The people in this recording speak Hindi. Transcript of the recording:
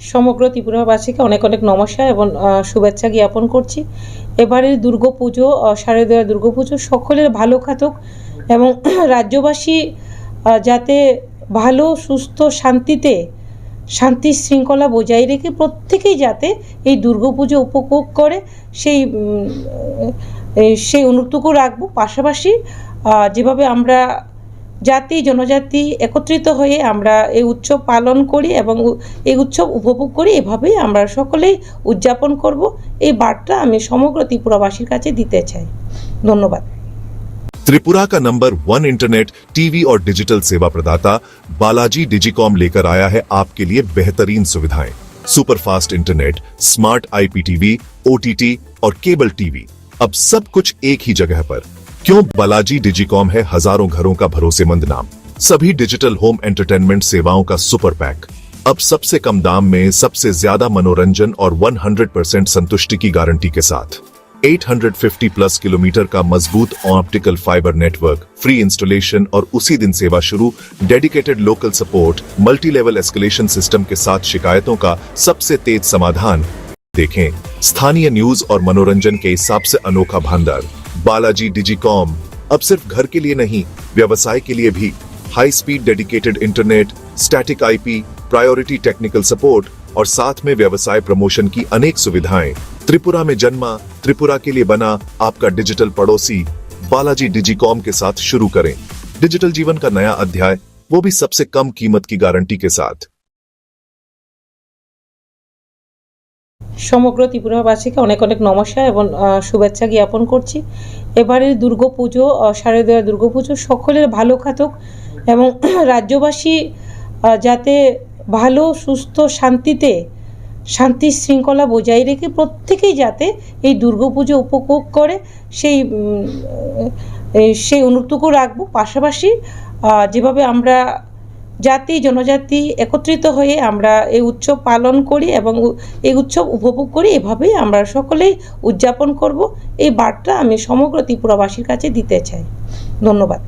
সমগ্র ত্রিপুরাবাসীকে অনেক অনেক নমস্কার এবং শুভেচ্ছা জ্ঞাপন করছি। এবারের দুর্গাপুজো শারদীয় দুর্গাপুজো সকলের ভালো খাতুক এবং রাজ্যবাসী যাতে ভালো, সুস্থ, শান্তিতে, শান্তি শৃঙ্খলা বজায় রেখে প্রত্যেকেই যাতে এই দুর্গাপুজো উপভোগ করে, সেই সেই অনুটুকু রাখব। পাশাপাশি যেভাবে আমরা জাতি জনজাতি একত্রিত হয়ে আমরা এই উৎসব পালন করি এবং উ- এই উৎসব উপভোগ করি এভাবেই আমরা সকলেই উদযাপন করব এই বার্তা আমি সমগ্র ত্রিপুরাবাসীর কাছে দিতে চাই ধন্যবাদ त्रिपुरा का नंबर वन इंटरनेट टीवी और डिजिटल सेवा प्रदाता बालाजी डिजिकॉम लेकर आया है आपके लिए बेहतरीन सुविधाएं super fast internet smart IPTV OTT और केबल टीवी अब सब कुछ एक ही जगह पर क्यों बालाजी डिजिकॉम है हज़ारों घरों का भरोसेमंद नाम? सभी डिजिटल होम एंटरटेनमेंट सेवाओं का सुपर पैक। अब सबसे कम दाम में सबसे ज़्यादा मनोरंजन और 100% संतुष्टि की गारंटी के साथ। 850 प्लस किलोमीटर का मज़बूत optical fibre network free installation और उसी दिन सेवा शुरू dedicated local support multi level escalation system के साथ शिकायतों का सबसे तेज समाधान। देखें, स्थानीय न्यूज़ और मनोरंजन के हिसाब से अनोखा भंडार। बालाजी डिजिकॉम। अब सिर्फ़ घर के लिए नहीं, व्यवसाय के लिए भी। High speed dedicated internet static IP priority technical support और साथ में व्यवसाय प्रमोशन की अनेक सुविधाएँ। त्रिपुरा में जन्मा, त्रिपुरा के लिए बना आपका डिजिटल पड़ोसी बालाजी डिजिकॉम के साथ शुरू करें। डिजिटल जीवन का नया अध्याय, वो भी सबसे कम कीमत की गारंटी के साथ। সমগ্র ত্রিপুরাবাসীকে অনেক অনেক নমস্কার এবং শুভেচ্ছা জ্ঞাপন করছি। এবারের দুর্গাপুজো শারদীয় দুর্গাপুজো সকলের ভালো খাতক এবং রাজ্যবাসী যাতে ভালো, সুস্থ, শান্তিতে, শান্তি শৃঙ্খলা বজায় রেখে প্রত্যেকেই যাতে এই দুর্গাপুজো উপভোগ করে, সেই সেই অনুটুকু রাখব। পাশাপাশি যেভাবে আমরা জাতি, জনজাতি একত্রিত হয়ে আমরা এই উৎসব পালন করি এবং এই উৎসব উপভোগ করি, এভাবেই আমরা সকলেই উদযাপন করব। এই বার্তা আমি সমগ্র ত্রিপুরাবাসীর কাছে দিতে চাই। ধন্যবাদ।